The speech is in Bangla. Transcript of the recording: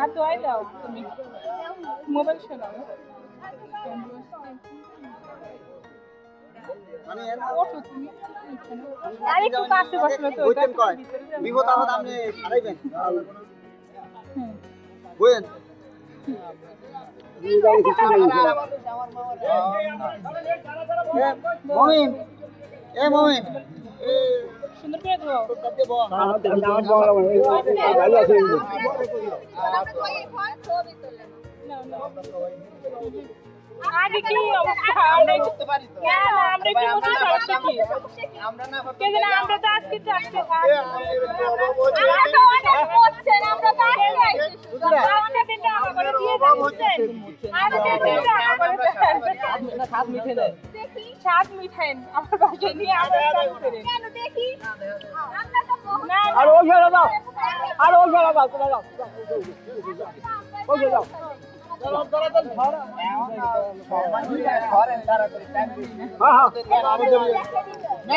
হাত ধোয়াই দাও তুমি। মোবাইল শোনাও মানে ওঠো তুমি। আর একটু কাছে বসল তো বইতেন কয়? ভিতরে যাবে। বিপদ আপদ আপনি সারাইবেন। হুম। মমিন। এ মমিন। আগে কি অবস্থা আমরা একটু- না না আমরা কি বলছি সমস্যা কি আমরা না কে জানে আমরা তো আজকে তো আজকে আমরা তো অনেক করছেন আমরা তো আগে আজকে দিনটা আমার করে দিয়ে যাচ্ছেন আজকে দিনটা আমার করে সাত মিঠে দেয় দেখি সাত মিঠাই আমার বাসায় নিয়ে আবার করেন কেন দেখি আমরা তো আর ওই ফেলা দাও আর ওই ফেলা দাও তোমরা দাও ওই দাও হ্যাঁ হ্যাঁ না